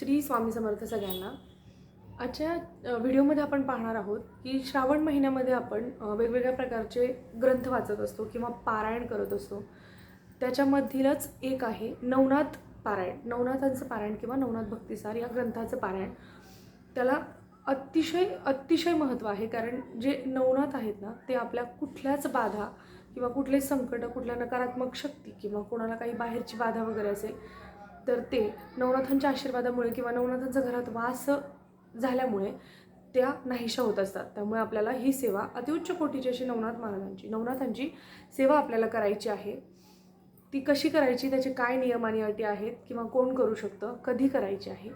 श्री स्वामी समर्थ सगळ्यांना. आजच्या व्हिडिओमध्ये आपण पाहणार आहोत की श्रावण महिन्यामध्ये आपण वेगवेगळ्या प्रकारचे ग्रंथ वाचत असतो किंवा पारायण करत असतो. त्याच्यामधीलच एक आहे नवनाथ पारायण. नवनाथांचं पारायण किंवा नवनाथ भक्तिसार या ग्रंथाचं पारायण. त्याला अतिशय अतिशय महत्त्व आहे कारण जे नवनाथ आहेत ना ते आपल्या कुठल्याच बाधा किंवा कुठले संकट कुठल्या नकारात्मक शक्ती किंवा कोणाला काही बाहेरची बाधा वगैरे असेल तर ते नवनाथांच्या आशीर्वादामुळे किंवा नवनाथांच्या घरात वास झाल्यामुळे त्या नाहीशा होत असतात. त्यामुळे आपल्याला ही सेवा अतिउच्च कोटीची अशी नवनाथ महाराजांची नवनाथांची सेवा आपल्याला करायची आहे. ती कशी करायची त्याचे काय नियम आणि अटी आहेत किंवा कोण करू शकतं कधी करायची आहे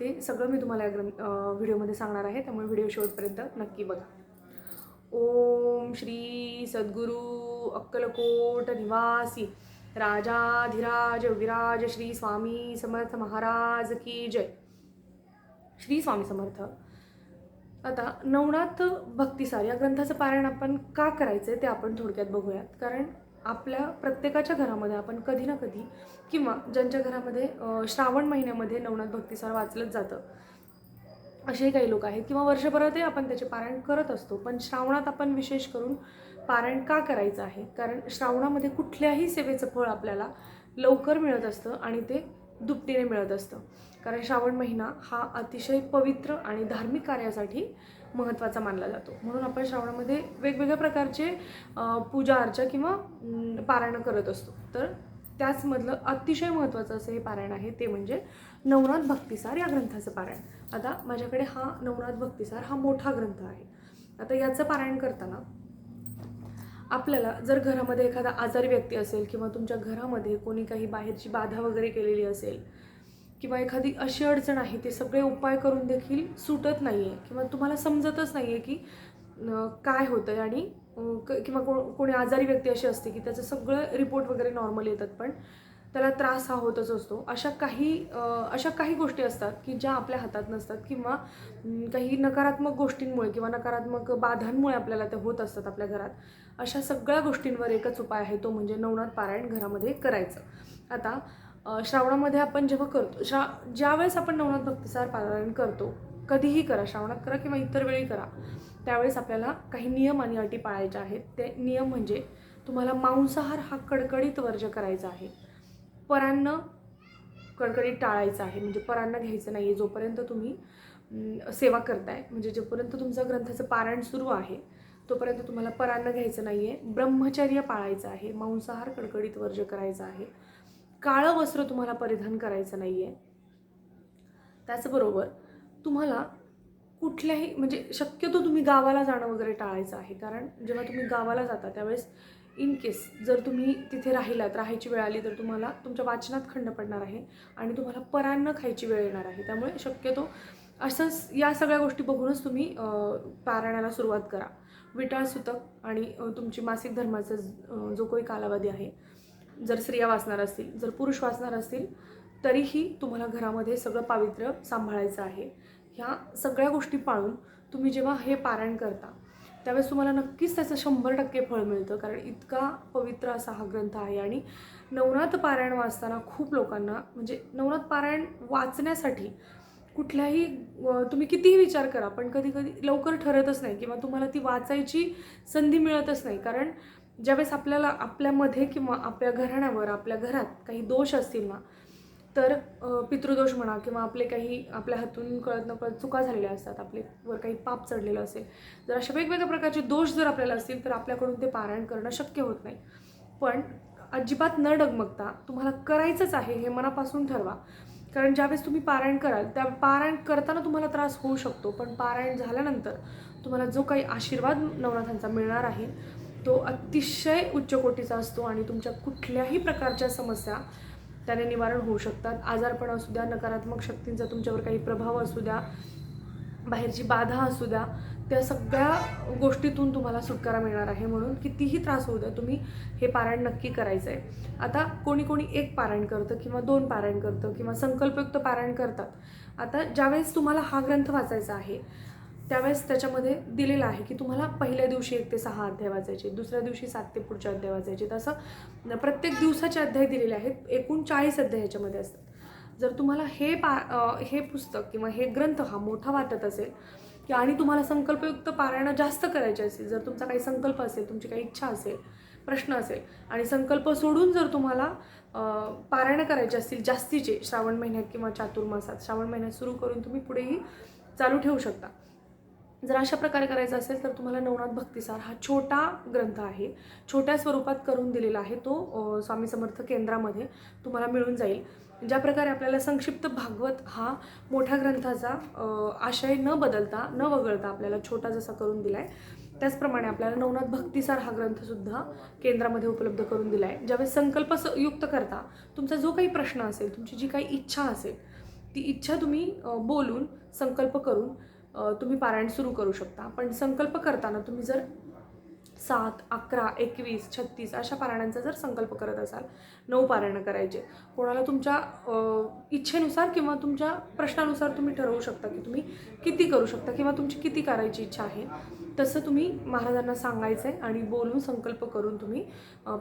ते सगळं मी तुम्हाला या ग्रं व्हिडिओमध्ये सांगणार आहे. त्यामुळे व्हिडिओ शेवटपर्यंत नक्की बघा. ओम श्री सद्गुरू अक्कलकोट निवासी. राजाधिराज विराज श्री स्वामी समर्थ महाराज की जय. श्री स्वामी समर्थ. आता नवनाथ भक्तिसार या ग्रंथाचं पारायण आपण का करायचं आहे ते आपण थोडक्यात बघूयात. कारण आपल्या प्रत्येकाच्या घरामध्ये आपण कधी ना कधी किंवा ज्यांच्या घरामध्ये श्रावण महिन्यामध्ये नवनाथ भक्तिसार वाचलंच जातं. असे काही लोक आहेत. किंवा वर्षभरातही आपण त्याचे पारायण करत असतो. पण श्रावणात आपण विशेष करून पारायण का करायचं आहे? कारण श्रावणामध्ये कुठल्याही सेवेचं फळ आपल्याला लवकर मिळत असतं आणि ते दुपटीने मिळत असतं. कारण श्रावण महिना हा अतिशय पवित्र आणि धार्मिक कार्यासाठी महत्त्वाचा मानला जातो. म्हणून आपण श्रावणामध्ये वेगवेगळ्या प्रकारचे पूजा अर्चा किंवा पारायणं करत असतो. तर त्याचमधलं अतिशय महत्त्वाचं असं हे पारायण आहे ते म्हणजे नवनाथ भक्तिसार या ग्रंथाचं पारायण. आता माझ्याकडे हा नवनाथ भक्तिसार हा मोठा ग्रंथ आहे. आता याचं पारायण करताना आपल्याला जर घरामध्ये एखादा आजारी व्यक्ती असेल किंवा तुमच्या घरामध्ये कोणी काही बाहेरची बाधा वगैरे केलेली असेल किंवा एखादी अशी अडचण आहे ते सगळे उपाय करून देखील सुटत नाही आहे किंवा तुम्हाला समजतच नाही आहे की काय होतं आहे आणि क- किंवा को कोणी आजारी व्यक्ती अशी असते की त्याचं सगळं रिपोर्ट वगैरे नॉर्मल येतात पण त्याला त्रास हा होतच असतो. अशा काही अशा काही गोष्टी असतात की ज्या आपल्या हातात नसतात किंवा काही नकारात्मक गोष्टींमुळे किंवा नकारात्मक बाधांमुळे आपल्याला ते होत असतात आपल्या घरात. अशा सगळ्या गोष्टींवर एकच उपाय आहे तो म्हणजे नवनाथ पारायण घरामध्ये करायचं. आता श्रावणामध्ये आपण जेव्हा करतो श्रा ज्यावेळेस आपण नवनाथ भक्तिसार पारायण करतो कधीही करा श्रावणात करा किंवा इतर वेळी करा त्यावेळेस आपल्याला काही नियम आणि अटी पाळायच्या आहेत. ते नियम म्हणजे तुम्हाला मांसाहार हा कडकडीत वर्ज करायचा आहे. परांना कडकडीत टाळायचं आहे. म्हणजे परांना घ्यायचं नाही आहे जोपर्यंत तुम्ही सेवा करताय म्हणजे जोपर्यंत तुमचं ग्रंथाचं पारायण सुरू आहे तोपर्यंत तुम्हाला परांना घ्यायचं नाही आहे ब्रह्मचर्य पाळायचं आहे. मांसाहार कडकडीत वर्ज करायचा आहे. काळं वस्त्र तुम्हाला परिधान करायचं नाही आहे त्याचबरोबर तुम्हाला कुठल्याही म्हणजे शक्यतो तुम्ही गावाला जाणं वगैरे टाळायचं आहे. कारण जेव्हा तुम्ही गावाला जाता त्यावेळेस इन केस जर तुम्ही तिथे राहिलात राहायची वेळ आली तर तुम्हाला तुमच्या वाचनात खंड पडणार आहे आणि तुम्हाला परान्न खायची वेळ येणार आहे. त्यामुळे शक्यतो असंच या सगळ्या गोष्टी बघूनच तुम्ही पारायणाला सुरुवात करा. विटाळ सुतक आणि तुमची मासिक धर्माचा जो काही कालावधी आहे जर स्त्रिया वाचणार असतील जर पुरुष वाचणार असतील तरीही तुम्हाला घरामध्ये सगळं पावित्र्य सांभाळायचं आहे. ह्या सगळ्या गोष्टी पाळून तुम्ही जेव्हा हे पारायण करता त्यावेळेस तुम्हाला नक्कीच त्याचं शंभर टक्के फळ मिळतं कारण इतका पवित्र असा हा ग्रंथ आहे. आणि नवनाथ पारायण वाचताना खूप लोकांना म्हणजे नवनाथ पारायण वाचण्यासाठी कुठल्याही तुम्ही कितीही विचार करा पण कधी कधी लवकर ठरतच नाही किंवा तुम्हाला ती वाचायची संधी मिळतच नाही. कारण ज्यावेळेस आपल्याला आपल्यामध्ये किंवा आपल्या घराण्यावर आपल्या घरात काही दोष असतील ना तर पितृदोष म्हणा किंवा आपले काही आपल्या हातून कळत नकळत चुका झालेल्या असतात आपले वर काही पाप चढलेलं असेल जर अशा वेगवेगळ्या प्रकारचे दोष जर आपल्याला असतील तर आपल्याकडून ते पारायण करणं शक्य होत नाही. पण अजिबात न डगमगता तुम्हाला करायचंच आहे हे मनापासून ठरवा. कारण ज्यावेळेस तुम्ही पारायण कराल त्या पारायण करताना तुम्हाला त्रास होऊ शकतो पण पारायण झाल्यानंतर तुम्हाला जो काही आशीर्वाद नवनाथांचा मिळणार आहे तो अतिशय उच्च कोटीचा असतो आणि तुमच्या कुठल्याही प्रकारच्या समस्या त्याने निवारण होऊ शकतात. आजारपण असू द्या नकारात्मक शक्तींचा तुमच्यावर काही प्रभाव असू द्या बाहेरची बाधा असू द्या त्या सगळ्या गोष्टीतून तुम्हाला सुटकारा मिळणार आहे. म्हणून कितीही त्रास होऊ द्या तुम्ही हे पारायण नक्की करायचं आहे आता कोणी कोणी एक पारायण करतं किंवा दोन पारायण करतं किंवा संकल्पयुक्त पारायण करतात. आता ज्यावेळेस तुम्हाला हा ग्रंथ वाचायचा आहे त्यावेळेस त्याच्यामध्ये दिलेलं आहे की तुम्हाला पहिल्या दिवशी एक ते सहा अध्याय वाचायचे दुसऱ्या दिवशी सात ते पुढचे अध्याय वाचायचे. तसं प्रत्येक दिवसाचे अध्याय दिलेले आहेत एकूण चाळीस अध्याय ह्याच्यामध्ये असतात. जर तुम्हाला हे पा हे पुस्तक किंवा हे ग्रंथ हा मोठा वाटत असेल की आणि तुम्हाला संकल्पयुक्त पारायणं जास्त करायचे असेल जर तुमचा काही संकल्प असेल तुमची काही इच्छा असेल प्रश्न असेल आणि संकल्प सोडून जर तुम्हाला पारायणं पारायण करायचे असतील जास्तीचे श्रावण महिन्यात किंवा चातुर्मासात श्रावण महिन्यात सुरू करून तुम्ही पुढेही चालू ठेवू शकता. जर अशा प्रकारे करायचं असेल तर तुम्हाला नवनाथ भक्तिसार हा छोटा ग्रंथ आहे. छोट्या स्वरूपात करून दिलेला आहे तो स्वामी समर्थ केंद्रामध्ये तुम्हाला मिळून जाईल. ज्या प्रकारे आपल्याला संक्षिप्त भागवत हा मोठ्या ग्रंथाचा आशय न बदलता न वगळता आपल्याला छोटा जसा करून दिला आहे त्याचप्रमाणे आपल्याला नवनाथ भक्तिसार हा ग्रंथसुद्धा केंद्रामध्ये उपलब्ध करून दिला आहे ज्यावेळेस संकल्प स- युक्त करता तुमचा जो काही प्रश्न असेल तुमची जी काही इच्छा असेल ती इच्छा तुम्ही बोलून संकल्प करून तुम्ही पारायण सुरू करू शकता. पण संकल्प करताना तुम्ही जर सात अकरा एकवीस छत्तीस अशा पारायणांचा जर संकल्प करत असाल नऊ पारायणं करायचे कोणाला तुमच्या इच्छेनुसार किंवा तुमच्या प्रश्नानुसार तुम्ही ठरवू शकता की तुम्ही किती करू शकता किंवा तुमची किती करायची इच्छा आहे तसं तुम्ही महाराजांना सांगायचं आहे आणि बोलून संकल्प करून तुम्ही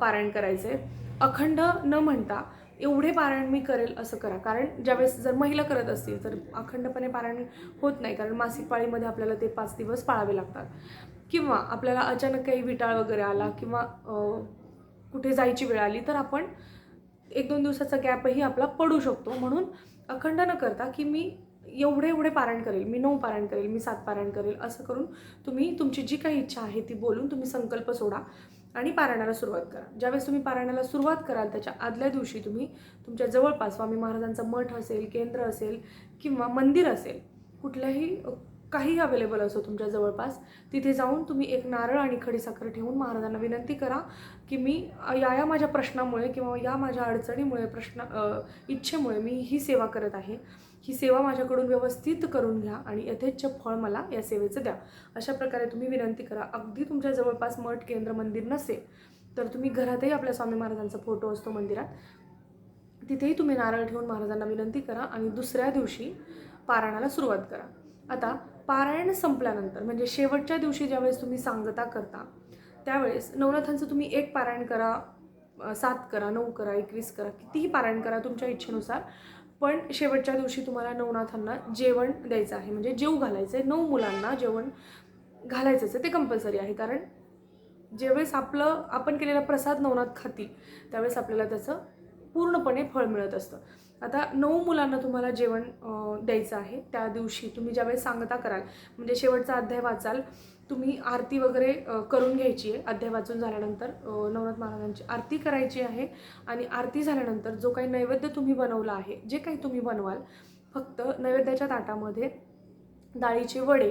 पारायण करायचं आहे अखंड न म्हणता एवढे पारायण मी करेल असं करा. कारण ज्यावेळेस जर महिला करत असतील तर अखंडपणे पारायण होत नाही. कारण मासिक पाळीमध्ये आपल्याला ते पाच दिवस पाळावे लागतात. किंवा आपल्याला अचानक काही विटाळ वगैरे आला किंवा कुठे जायची वेळ आली तर आपण एक दोन दिवसाचा गॅपही आपला पडू शकतो. म्हणून अखंड न करता की मी एवढे एवढे पारायण करेल मी नऊ पारायण करेल मी सात पारायण करेल असं करून तुम्ही तुमची जी काही इच्छा आहे ती बोलून तुम्ही संकल्प सोडा. आणि पारायणाला सुरुवात करा. ज्यावेळेस तुम्ही पारायणाला सुरुवात कराल त्याच्या आदल्या दिवशी तुम्ही तुमच्या जवळपास स्वामी महाराजांचा मठ असेल केंद्र असेल किंवा मंदिर असेल कुठल्याही काही अवेलेबल असो तुमच्या जवळपास तिथे जाऊन तुम्ही एक नारळ आणि खडीसाखर ठेवून महाराजांना विनंती करा की मी या या माझ्या प्रश्नामुळे किंवा या माझ्या अडचणीमुळे प्रश्न इच्छेमुळे मी ही सेवा करत आहे. ही सेवा माझ्याकडून व्यवस्थित करून घ्या आणि यथेच्छ फळ मला या सेवेचं द्या. अशा प्रकारे तुम्ही विनंती करा. अगदी तुमच्या जवळपास मठ केंद्र मंदिर नसेल तर तुम्ही घरातही आपल्या स्वामी महाराजांचा फोटो असतो मंदिरात. तिथेही तुम्ही नारळ ठेवून महाराजांना विनंती करा आणि दुसऱ्या दिवशी पारायणाला सुरुवात करा. आता पारायण संपल्यानंतर म्हणजे शेवटच्या दिवशी ज्यावेळेस तुम्ही सांगता करता त्यावेळेस नवनाथांचं तुम्ही एक पारायण करा सात करा नऊ करा एकवीस करा कितीही पारायण करा तुमच्या इच्छेनुसार. पण शेवटच्या दिवशी तुम्हाला नवनाथांना जेवण द्यायचं आहे. म्हणजे जेव घालायचं आहे नऊ मुलांना जेवण घालायचंच आहे ते कंपल्सरी आहे. कारण ज्यावेळेस आपलं आपण केलेला प्रसाद नवनाथ खातील त्यावेळेस आपल्याला त्याचं पूर्णपणे फळ मिळत असतं. आता नऊ मुलांना तुम्हाला जेवण द्यायचं आहे. त्या दिवशी तुम्ही ज्यावेळेस सांगता कराल म्हणजे शेवटचा अध्याय वाचाल तुम्ही आरती वगैरे करून घ्यायची आहे. अध्याय वाचून झाल्यानंतर नवनाथ महाराजांची आरती करायची आहे. आणि आरती झाल्यानंतर जो काही नैवेद्य तुम्ही बनवला आहे जे काही तुम्ही बनवाल फक्त नैवेद्याच्या ताटामध्ये डाळीचे वडे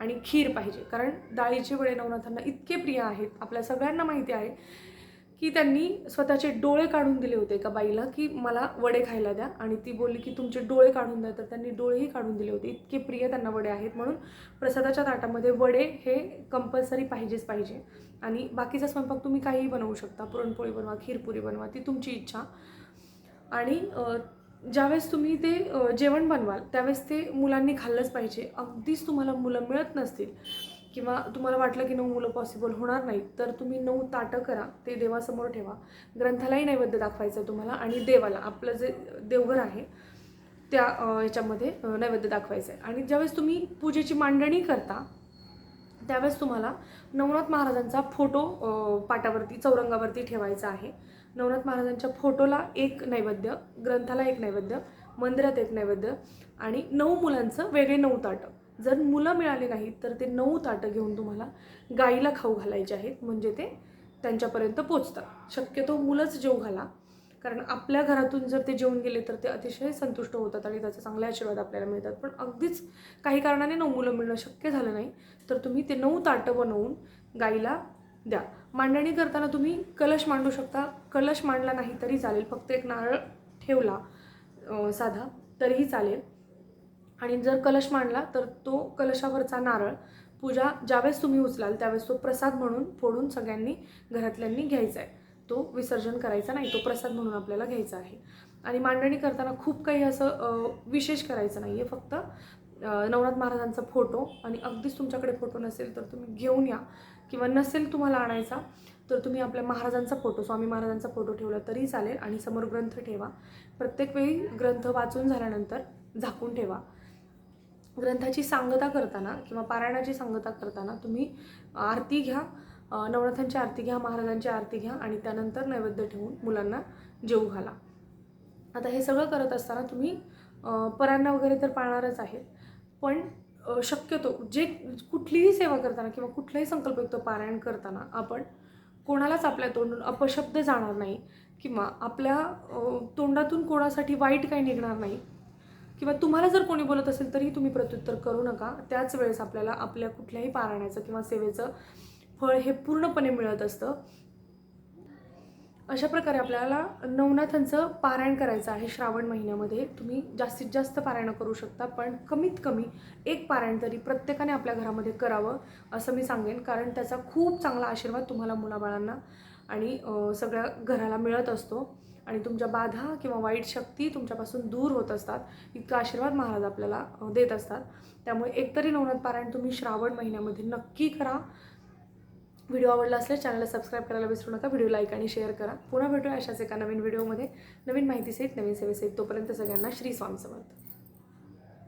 आणि खीर पाहिजे. कारण डाळीचे वडे नवनाथांना इतके प्रिय आहेत आपल्या सगळ्यांना माहिती आहे. की त्यांनी स्वतःचे डोळे काढून दिले होते एका बाईला की मला वडे खायला द्या. आणि ती बोलली की तुमचे डोळे काढून द्या. तर त्यांनी डोळेही काढून दिले होते. इतके प्रिय त्यांना वडे आहेत म्हणून प्रसादाच्या ताटामध्ये वडे हे कंपल्सरी पाहिजेच पाहिजे. आणि बाकीचा स्वयंपाक तुम्ही काहीही बनवू शकता. पुरणपोळी बनवा खीरपुरी बनवा ती तुमची इच्छा. आणि ज्यावेळेस तुम्ही ते जेवण बनवाल त्यावेळेस ते मुलांनी खाल्लंच पाहिजे. अगदीच तुम्हाला मुलं मिळत नसतील. किंवा तुम्हाला वाटलं की नऊ मुलं पॉसिबल होणार नाही तर तुम्ही नऊ ताटं करा ते देवासमोर ठेवा. ग्रंथालाही नैवेद्य दाखवायचं आहे तुम्हाला आणि देवाला आपलं जे देवघर आहे त्या याच्यामध्ये नैवेद्य दाखवायचं आहे. आणि ज्यावेळेस तुम्ही पूजेची मांडणी करता त्यावेळेस तुम्हाला नवनाथ महाराजांचा फोटो पाटावरती चौरंगावरती ठेवायचा आहे. नवनाथ महाराजांच्या फोटोला एक नैवेद्य ग्रंथाला एक नैवेद्य मंदिरात एक नैवेद्य आणि नऊ मुलांचं वेगळे नऊ ताटं. जर मुलं मिळाली नाहीत तर ते नऊ ताटं घेऊन तुम्हाला गाईला खाऊ घालायचे आहेत. म्हणजे ते त्यांच्यापर्यंत पोचतात. शक्यतो मुलंच जेव घाला. कारण आपल्या घरातून जर ते जेवून गेले तर ते अतिशय संतुष्ट होतात आणि त्याचे चांगले आशीर्वाद आपल्याला मिळतात. पण अगदीच काही कारणाने नऊ मुलं मिळणं शक्य झालं नाही तर तुम्ही ते नऊ ताटं बनवून गाईला द्या. मांडणी करताना तुम्ही कलश मांडू शकता. कलश मांडला नाही तरी चालेल. फक्त एक नारळ ठेवला साधा तरीही चालेल. आणि जर कलश मांडला तर तो कलशावरचा नारळ पूजा ज्यावेळेस तुम्ही उचलाल त्यावेळेस तो प्रसाद म्हणून फोडून सगळ्यांनी घरातल्यांनी घ्यायचा आहे. तो विसर्जन करायचा नाही तो प्रसाद म्हणून आपल्याला घ्यायचा आहे. आणि मांडणी करताना खूप काही असं विशेष करायचं नाही आहे फक्त नवनाथ महाराजांचा फोटो आणि अगदीच तुमच्याकडे फोटो नसेल तर तुम्ही घेऊन या. किंवा नसेल तुम्हाला आणायचा तर तुम्ही आपल्या महाराजांचा फोटो स्वामी महाराजांचा फोटो ठेवला तरी चालेल आणि समोर ग्रंथ ठेवा. प्रत्येक वेळी ग्रंथ वाचून झाल्यानंतर झाकून ठेवा. ग्रंथाची सांगता करताना किंवा पारायणाची सांगता करताना तुम्ही आरती घ्या नवनाथांची आरती घ्या महाराजांची आरती घ्या आणि त्यानंतर नैवेद्य ठेवून मुलांना जेवू घाला. आता हे सगळं करत असताना तुम्ही परांना वगैरे तर पाळणारच आहेत पण शक्यतो जे कुठलीही सेवा करताना किंवा कुठलाही संकल्पयुक्त पारायण करताना आपण कोणालाच आपल्या तोंडून अपशब्द जाणार नाही किंवा आपल्या तोंडातून कोणासाठी वाईट काही निघणार नाही. किंवा तुम्हाला जर कोणी बोलत असेल तरी तुम्ही प्रत्युत्तर करू नका. त्याच वेळेस आपल्याला आपल्या कुठल्याही पारायणाचं किंवा सेवेचं फळ हे पूर्णपणे मिळत असतं. अशा प्रकारे आपल्याला नवनाथांचं पारायण करायचं आहे श्रावण महिन्यामध्ये. तुम्ही जास्तीत जास्त पारायणं करू शकता पण कमीत कमी एक पारायण तरी प्रत्येकाने आपल्या घरामध्ये करावं असं मी सांगेन. कारण त्याचा खूप चांगला आशीर्वाद तुम्हाला मुलाबाळांना आणि सगळ्या घराला मिळत असतो. आणि तुमच्या बाधा किंवा वाईट शक्ती तुमच्यापासून दूर होत असतात. इतका आशीर्वाद महाराज आपल्याला देत असतात. त्यामुळे एकतरी नवनाथ पारायण तुम्ही श्रावण महिन्यामध्ये नक्की करा. व्हिडिओ आवडला असल्यास चॅनलला सबस्क्राईब करायला विसरू नका. व्हिडिओ लाईक आणि शेअर करा. पुन्हा भेटूया अशाच एका नवीन व्हिडिओमध्ये. नवीन माहिती सहित नवीन सेवेसहित तोपर्यंत सगळ्यांना श्री स्वामी समर्थ.